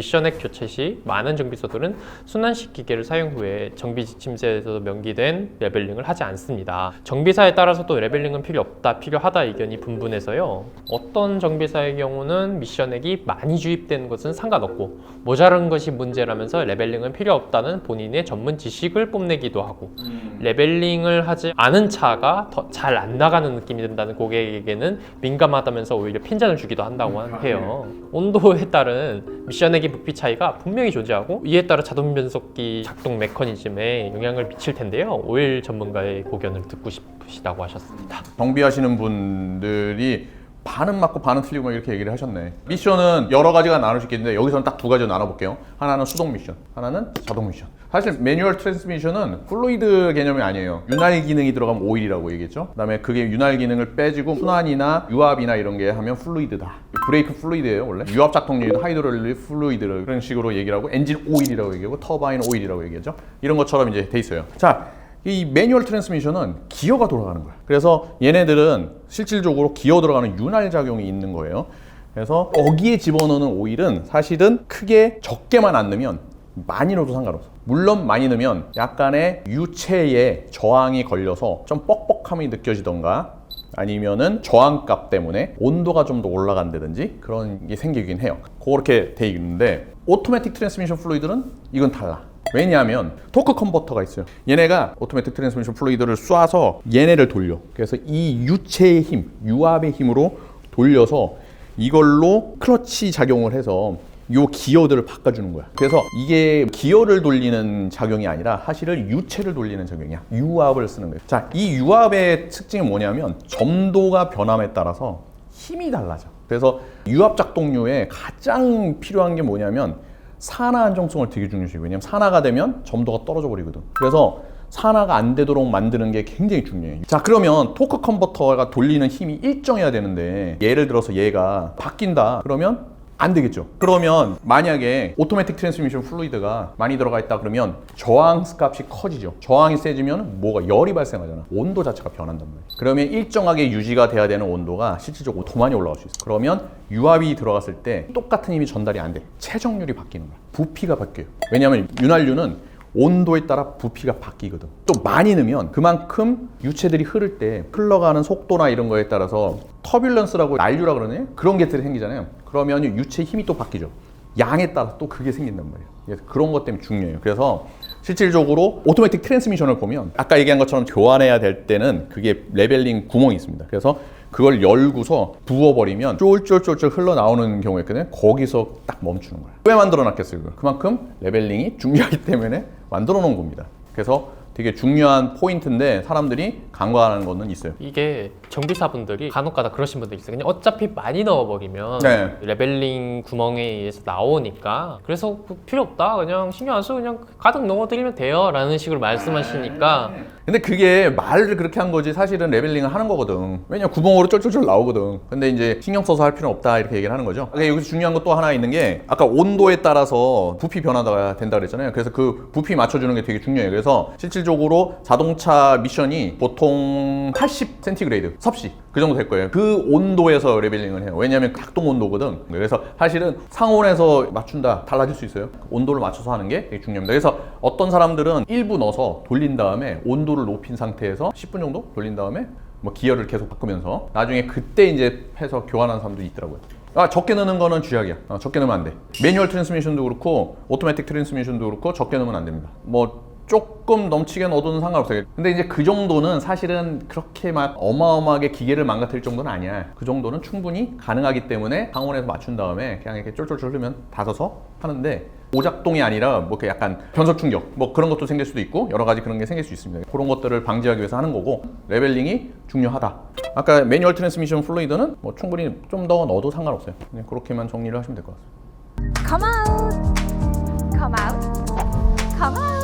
미션액 교체 시 많은 정비소들은 순환식 기계를 사용 후에 정비 지침서에서 명기된 레벨링을 하지 않습니다. 정비사에 따라서도 레벨링은 필요 없다, 필요하다 의견이 분분해서요. 어떤 정비사의 경우는 미션액이 많이 주입되는 것은 상관없고 모자란 것이 문제라면서 레벨링은 필요 없다는 본인의 전문 지식을 뽐내기도 하고 레벨링을 하지 않은 차가 더 잘 안 나가는 느낌이 든다는 고객에게는 민감하다면서 오히려 핀잔을 주기도 한다고 해요. 온도에 따른 미션액 의 부피 차이가 분명히 존재하고 이에 따라 자동 변속기 작동 메커니즘에 영향을 미칠 텐데요. 오일 전문가의 고견을 듣고 싶으시다고 하셨습니다. 정비하시는 분들이 반은 맞고 반은 틀리고 막 이렇게 얘기를 하셨네. 미션은 여러 가지가 나눌 수 있겠는데 여기서는 딱 두 가지로 나눠볼게요. 하나는 수동 미션, 하나는 자동 미션. 사실 매뉴얼 트랜스미션은 플루이드 개념이 아니에요. 윤활 기능이 들어가면 오일이라고 얘기했죠. 그다음에 그게 윤활 기능을 빼주고 순환이나 유압이나 이런 게 하면 플루이드다. 브레이크 플루이드예요 원래. 유압 작동률도 하이드롤릭 플루이드 그런 식으로 얘기를 하고 엔진 오일이라고 얘기하고 터바인 오일이라고 얘기하죠. 이런 것처럼 이제 돼 있어요. 자. 이 매뉴얼 트랜스미션은 기어가 돌아가는 거야. 그래서 얘네들은 실질적으로 기어 들어가는 윤활 작용이 있는 거예요. 그래서 거기에 집어넣는 오일은 사실은 크게 적게만 안 넣으면 많이 넣어도 상관없어. 물론 많이 넣으면 약간의 유체에 저항이 걸려서 좀 뻑뻑함이 느껴지던가 아니면은 저항값 때문에 온도가 좀 더 올라간다든지 그런 게 생기긴 해요. 그렇게 돼 있는데 오토매틱 트랜스미션 플루이드는 이건 달라. 왜냐하면 토크 컨버터가 있어요. 얘네가 오토매틱 트랜스미션 플루이드를 쏴서 얘네를 돌려. 그래서 이 유체의 힘, 유압의 힘으로 돌려서 이걸로 클러치 작용을 해서 요 기어들을 바꿔주는 거야. 그래서 이게 기어를 돌리는 작용이 아니라 사실은 유체를 돌리는 작용이야. 유압을 쓰는 거예요. 자, 이 유압의 특징이 뭐냐면 점도가 변함에 따라서 힘이 달라져. 그래서 유압 작동료에 가장 필요한 게 뭐냐면 산화 안정성을 되게 중요시해요. 왜냐면 산화가 되면 점도가 떨어져 버리거든. 그래서 산화가 안 되도록 만드는 게 굉장히 중요해요. 자, 그러면 토크 컨버터가 돌리는 힘이 일정해야 되는데 예를 들어서 얘가 바뀐다. 그러면 안 되겠죠. 그러면 만약에 오토매틱 트랜스미션 플루이드가 많이 들어가 있다 그러면 저항 값이 커지죠. 저항이 세지면 뭐가 열이 발생하잖아. 온도 자체가 변한단 말이에요. 그러면 일정하게 유지가 돼야 되는 온도가 실질적으로 더 많이 올라갈 수 있어. 그러면 유압이 들어갔을 때 똑같은 힘이 전달이 안 돼. 체정률이 바뀌는 거야. 부피가 바뀌어요. 왜냐하면 윤활유는 온도에 따라 부피가 바뀌거든. 또 많이 넣으면 그만큼 유체들이 흐를 때 흘러가는 속도나 이런 거에 따라서 터뷸런스라고 난류라 그러네. 그런 게들이 생기잖아요. 그러면 유체 힘이 또 바뀌죠. 양에 따라 또 그게 생긴단 말이에요. 그래서 그런 것 때문에 중요해요. 그래서 실질적으로 오토매틱 트랜스미션을 보면 아까 얘기한 것처럼 교환해야 될 때는 그게 레벨링 구멍이 있습니다. 그래서 그걸 열고서 부어버리면 쫄쫄쫄쫄 흘러나오는 경우가 있거든요. 거기서 딱 멈추는 거예요. 왜 만들어 놨겠어요? 그만큼 레벨링이 중요하기 때문에 만들어 놓은 겁니다. 그래서 되게 중요한 포인트인데 사람들이 간과하는 거는 있어요. 이게 정비사분들이 간혹가다 그러신 분들 있어요. 그냥 어차피 많이 넣어버리면 네. 레벨링 구멍에 의해서 나오니까 그래서 그 필요 없다. 그냥 신경 안 쓰고 그냥 가득 넣어드리면 돼요 라는 식으로 말씀하시니까 근데 그게 말을 그렇게 한 거지 사실은 레벨링을 하는 거거든. 왜냐 구멍으로 쫄쫄쫄 나오거든. 근데 이제 신경 써서 할 필요는 없다 이렇게 얘기를 하는 거죠. 근데 여기서 중요한 거또 하나 있는 게 아까 온도에 따라서 부피 변화가 된다 그랬잖아요. 그래서 그 부피 맞춰주는 게 되게 중요해요. 그래서 실질적으로 자동차 미션이 보통 80 센티그레이드 섭씨 그 정도 될 거예요. 그 온도에서 레벨링을 해요. 왜냐하면 작동 온도거든. 그래서 사실은 상온에서 맞춘다 달라질 수 있어요. 온도를 맞춰서 하는 게 되게 중요합니다. 그래서 어떤 사람들은 일부 넣어서 돌린 다음에 온도를 높인 상태에서 10분 정도 돌린 다음에 뭐 기어를 계속 바꾸면서 나중에 그때 이제 해서 교환하는 사람도 있더라고요. 아 적게 넣는 거는 쥐약이야. 어, 적게 넣으면 안 돼. 매뉴얼 트랜스미션도 그렇고 오토매틱 트랜스미션도 그렇고 적게 넣으면 안 됩니다. 뭐 조금 넘치게 넣어도 상관없어요. 근데 이제 그 정도는 사실은 그렇게 막 어마어마하게 기계를 망가뜨릴 정도는 아니야. 그 정도는 충분히 가능하기 때문에 상온에서 맞춘 다음에 그냥 이렇게 쫄쫄쫄 흐르면 닫아서 하는데 오작동이 아니라 뭐 이렇게 약간 변속 충격 뭐 그런 것도 생길 수도 있고 여러 가지 그런 게 생길 수 있습니다. 그런 것들을 방지하기 위해서 하는 거고 레벨링이 중요하다. 아까 매뉴얼 트랜스미션 플루이드는 뭐 충분히 좀 더 넣어도 상관없어요. 그냥 그렇게만 정리를 하시면 될 것 같습니다. Come out. Come out. Come out.